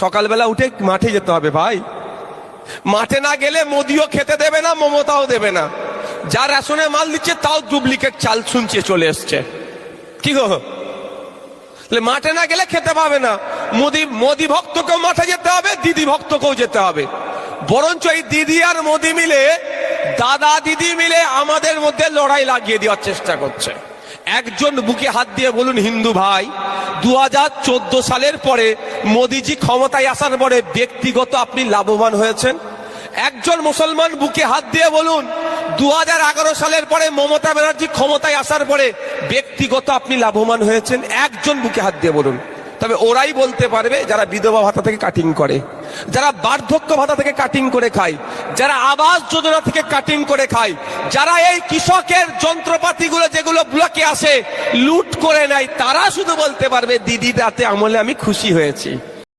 সকালবেলা উঠে মাঠে যেতে হবে ভাই। মাঠে না গেলে মোদিও খেতে দেবে না, মমতাও দেবে না। যা রেশনে মাল দিচ্ছে তাও ডুপ্লিকেট চাল শুনছে, চলে এসছে। কি গো? মাঠে না গেলে খেতে পাবে না। মোদি মোদি ভক্তকেও মাঠে যেতে হবে, দিদি ভক্তকেও যেতে হবে। বরঞ্চ এই দিদি আর মোদি মিলে, দাদা দিদি মিলে আমাদের মধ্যে লড়াই লাগিয়ে দেওয়ার চেষ্টা করছে। একজন বুকে হাত দিয়ে বলুন, হিন্দু ভাই দু হাজার চোদ্দ সালের পরে মোদিজি ক্ষমতায় আসার পরে ব্যক্তিগত আপনি লাভবান হয়েছেন? একজন মুসলমান বুকে হাত দিয়ে বলুন দু হাজার এগারো সালের পরে মমতা ব্যানার্জি ক্ষমতায় আসার পরে ব্যক্তিগত আপনি লাভবান হয়েছেন? একজন বুকে হাত দিয়ে বলুন। তবে ওরাই বলতে পারবে যারা বিধবা ভাতা থেকে কাটিং করে, যারা বার্ধক্য ভাতা থেকে কাটিং করে খায়, যারা আবাস যোজনা থেকে কাটিং করে খায়, যারা এই কৃষকের যন্ত্রপাতিগুলো যেগুলো ব্লকে আসে, লুট করে নেয়, তারা শুধু বলতে পারবে, দিদি, রাতে আমলে আমি খুশি হয়েছি।